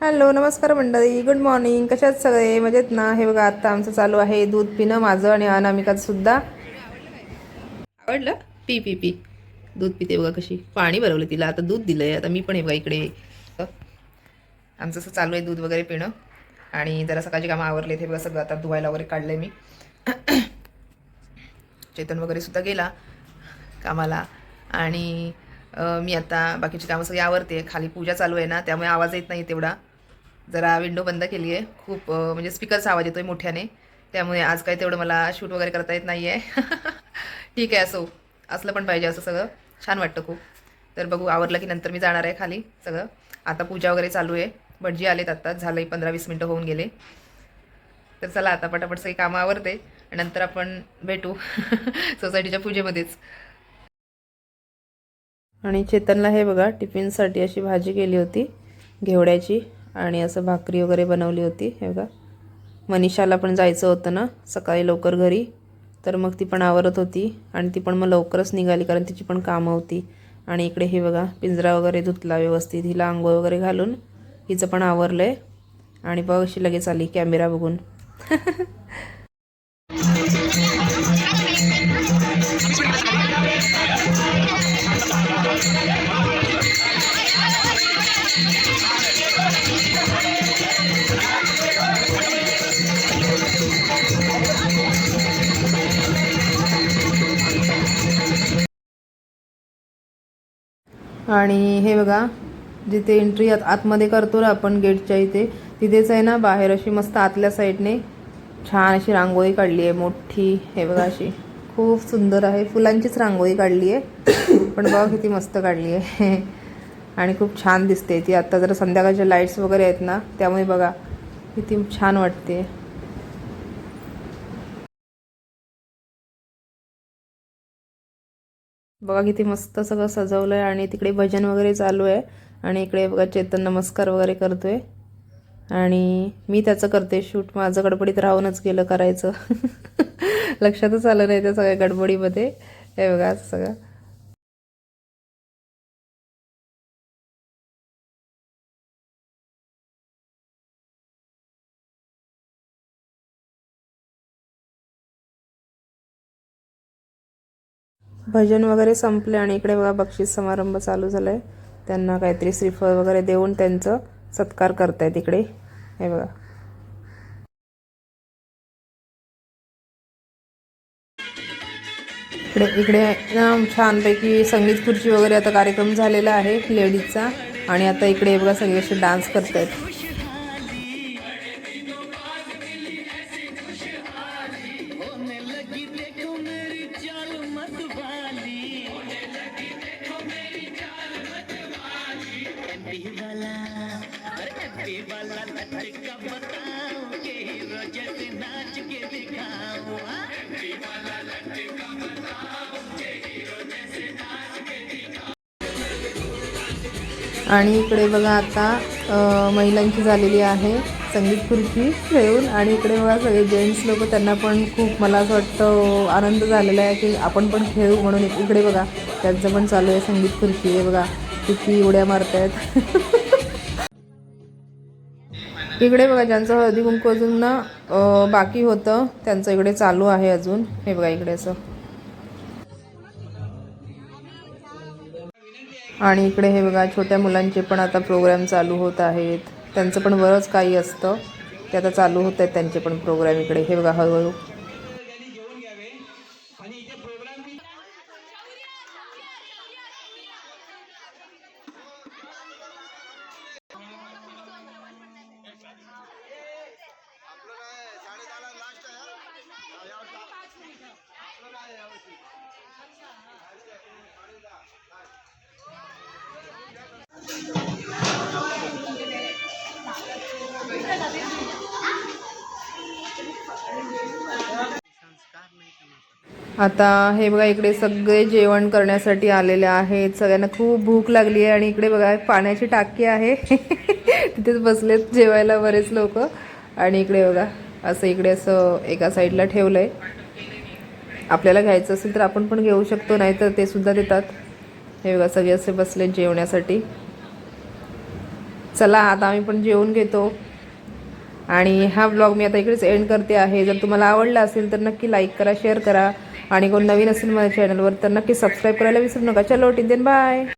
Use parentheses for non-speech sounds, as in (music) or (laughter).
Hello नमस्कार मंडळी. Good morning कशात सगळे? मजेत ना? हे बघा आता आमचं चालू आहे दूध पिणं माझं आणि अनामिकाचं सुद्धा. आवडलं? पी पी पी. दूध पिते बघा कशी. पाणी भरवलं तिला. आता दूध दिलंय. आता मी पण हे बघा इकडे. आमचं असं चालू आहे दूध वगैरे पिणं. आणि जरा सकाळची कामं आवरले हे बघा सगळं आता धुवायला वगैरे काढलंय मी. (clears throat) चेतन वगैरे सुद्धा गेला कामाला. आणि मी आता बाकीची कामं सगळी आवरते. खाली पूजा चालू आहे ना त्यामुळे आवाज येत नाही तेवढा. जरा विंडो बंद केली आहे खूप म्हणजे स्पीकरचा आवाज येतोय मोठ्याने. त्यामुळे आज काही तेवढं मला शूट वगैरे करता येत नाही आहे (laughs) ठीक आहे असो. असलं पण पाहिजे असं सगळं. छान वाटतं खूप. तर बघू आवरलं की नंतर मी जाणार आहे खाली सगळं. आता पूजा वगैरे चालू आहे. भटजी आलेत आत्ताच झालंय पंधरा वीस मिनटं होऊन गेले. तर चला आता पटापट सगळी कामं आवरते. आणि नंतर आपण भेटू (laughs) सोसायटीच्या पूजेमध्येच. आणि चेतनला हे बघा टिफिनसाठी अशी भाजी केली होती घेवड्याची. आणि असं भाकरी वगैरे बनवली होती हे बघा. मनीषाला पण जायचं होतं ना सकाळी लवकर घरी. तर मग ती पण आवरत होती आणि ती पण मग लवकरच निघाली कारण तिची पण कामं होती. आणि इकडे हे बघा पिंजरा वगैरे धुतला व्यवस्थित हिला आंघोळ वगैरे घालून. हिचं पण आवरलं आहे आणि बघ अशी लगेच आली कॅमेरा बघून. (laughs) आणि हे बघा जिथे एंट्री आत आतमध्ये करतो ना आपण गेटच्या इथे तिथेच आहे ना बाहेर अशी मस्त आतल्या साईडने छान अशी रांगोळी काढली आहे मोठी. हे बघा अशी. खूप सुंदर आहे. फुलांचीच रांगोळी काढली आहे. पण बघा किती मस्त काढली आहे. (laughs) आणि खूप छान दिसते ती. आत्ता जरा संध्याकाळच्या लाईट्स वगैरे आहेत ना त्यामुळे बघा किती छान वाटते. बघा किती मस्त सगळं सजवलं आहे आणि तिकडे भजन वगैरे चालू आहे. आणि इकडे बघा चेतन नमस्कार वगैरे करतोय. आणि मी त्याचं करते शूट. माझं गडबडीत राहूनच गेलं करायचं. (laughs) लक्षातच आलं नाही त्या सगळ्या गडबडीमध्ये. हे बघा असं सगळं. भजन वगैरे संपले आणि इकडे बघा बक्षीस समारंभ चालू झालाय. त्यांना काहीतरी श्रीफळ वगैरे देऊन त्यांचं सत्कार करतायत इकडे. हे बघा. इकडे इकडे छानपैकी संगीत खुर्ची वगैरे आता कार्यक्रम झालेला आहे लेडीजचा. आणि आता इकडे बघा सगळे असे डान्स करतायत. आणि इकडे बघा आता महिलांची झालेली आहे संगीत खुर्ची खेळून. आणि इकडे बघा सगळे जेंट्स लोक त्यांना पण खूप मला असं वाटतं आनंद झालेला आहे की आपण पण खेळू म्हणून. इकडे बघा त्यांचं पण चालू आहे संगीत खुर्ची. हे बघा किती उड्या मारत आहेत (laughs) इकडे बघा ज्यांचं हळदी कुंकू अजून ना बाकी होतं त्यांचं इकडे चालू आहे अजून. हे बघा इकडे असं. आणि इकडे हे बघा छोट्या मुलांचे पण आता प्रोग्राम चालू होत आहेत. त्यांचं पण बरंच काही असतं. ते आता चालू होत आहेत त्यांचे पण प्रोग्राम इकडे. हे बघा हळूहळू. आता हे बघा इकडे सगळे जेवण करण्यासाठी आलेले आहेत. सगळ्यांना खूप भूक लागली आहे आणि इकडे बघा पाण्याची टाकी आहे. (laughs) तिथेच बसलेत जेवायला बरेच लोक. आणि इकडे बघा असं इकडे असं एका साईडला ठेवलं आहे आपल्याला घ्यायचं असेल तर आपण पण घेऊ शकतो नाही तर ते सुद्धा देतात. हे बघा सगळे असे बसले जेवण्यासाठी. चला आता आम्ही पण जेवून घेतो. आणि हा ब्लॉग मी आता इकडेच एंड करते आहे. जर तुम्हाला आवडला असेल तर नक्की लाईक करा शेअर करा. आणि कोण नवीन असेल माझ्या चॅनलवर तर नक्की सबस्क्राईब करायला विसरू नका. चलो टिन बाय